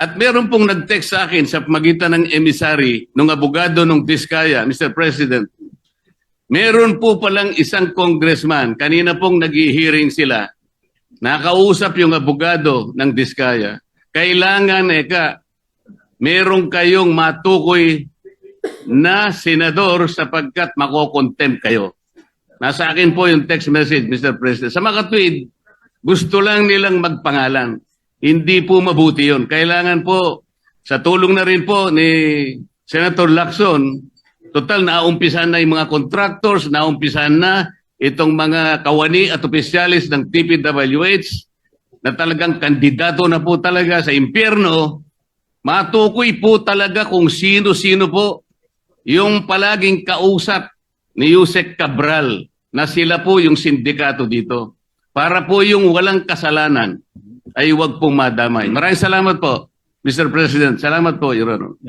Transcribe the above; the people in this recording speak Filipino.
At meron pong nag-text sa akin sa magitan ng emisary ng abogado ng Diskaya, Mr. President. Meron po palang isang congressman, kanina pong nag-hearing sila, nakausap yung abogado ng Diskaya. Kailangan, eka, meron kayong matukoy na senador sapagkat makokontempt kayo. Nasa akin po yung text message, Mr. President. Sa mga tweet, gusto lang nilang magpangalan. Hindi po mabuti yun. Kailangan po, sa tulong na rin po ni Senator Lacson, total naumpisan na yung mga contractors, naumpisan na itong mga kawani at opisyalis ng TPWH na talagang kandidato na po talaga sa impyerno, matukoy po talaga kung sino-sino po yung palaging kausap ni Yusek Cabral na sila po yung sindikato dito. Para po yung walang kasalanan ay huwag pong madamay. Maraming salamat po, Mr. President. Salamat po, Your Honor.